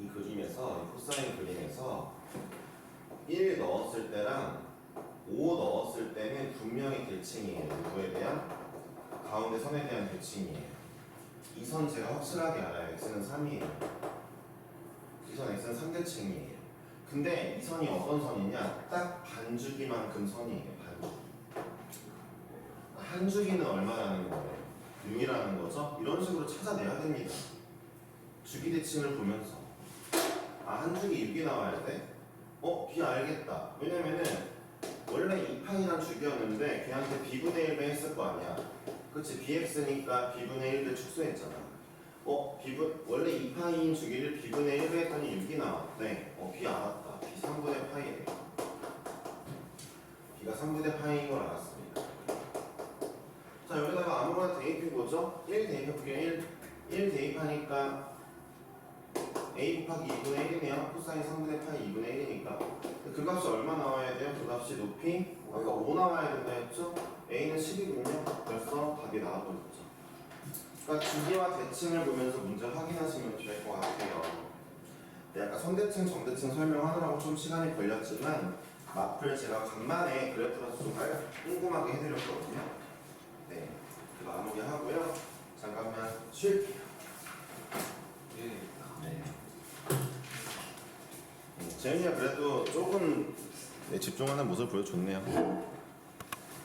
이 그림에서 이 코사인 그림에서 1 넣었을 때랑 5 넣었을 때는 분명히 대칭이에요. 누구에 대한? 가운데 선에 대한 대칭이에요. 이 선 제가 확실하게 알아요. x는 3이에요. 이 선 x는 3대칭이에요. 근데 이 선이 어떤 선이냐? 딱 반주기만큼 선이에요. 반주기. 한 주기는 얼마라는 거예요? 6이라는 거죠? 이런 식으로 찾아내야 됩니다. 주기 대칭을 보면서 아, 한 주기 6이 나와야 돼? 어? B 알겠다. 왜냐면은 원래 2파이란 주기였는데 걔한테 B분의 1배 했을 거 아니야. 그치? BX니까 B분의 1배 축소했잖아. 어? B분, 원래 2파이인 주기를 B분의 1배 했더니 6이 나왔대. 어? B 알았다. B 3분의 파이래. B가 3분의 파이인 걸 알았습니다. 자 여기다가 아무거나 대입해 보죠. 1 대입해볼게요. 1, 1 대입하니까 a 곱하기 2분의 1이네요. 코사인 3분의 파이 2분의 1이니까 그 값이 얼마 나와야 돼요? 그 값이 높이 아까 5 나와야 된다 했죠? a는 10이군요. 벌써 답이 나와버렸죠. 그러니까 주기와 대칭을 보면서 문제 확인하시면 될 것 같아요. 네, 아까 선대칭, 정대칭 설명하느라고 좀 시간이 걸렸지만 마플 제가 간만에 그래프라서 좀 깔- 꼼꼼하게 해드렸거든요. 네, 그 마무리 하고요. 잠깐만 쉴게요. 네. 네. 재윤이가 그래도 조금 네, 집중하는 모습 보여줬네요.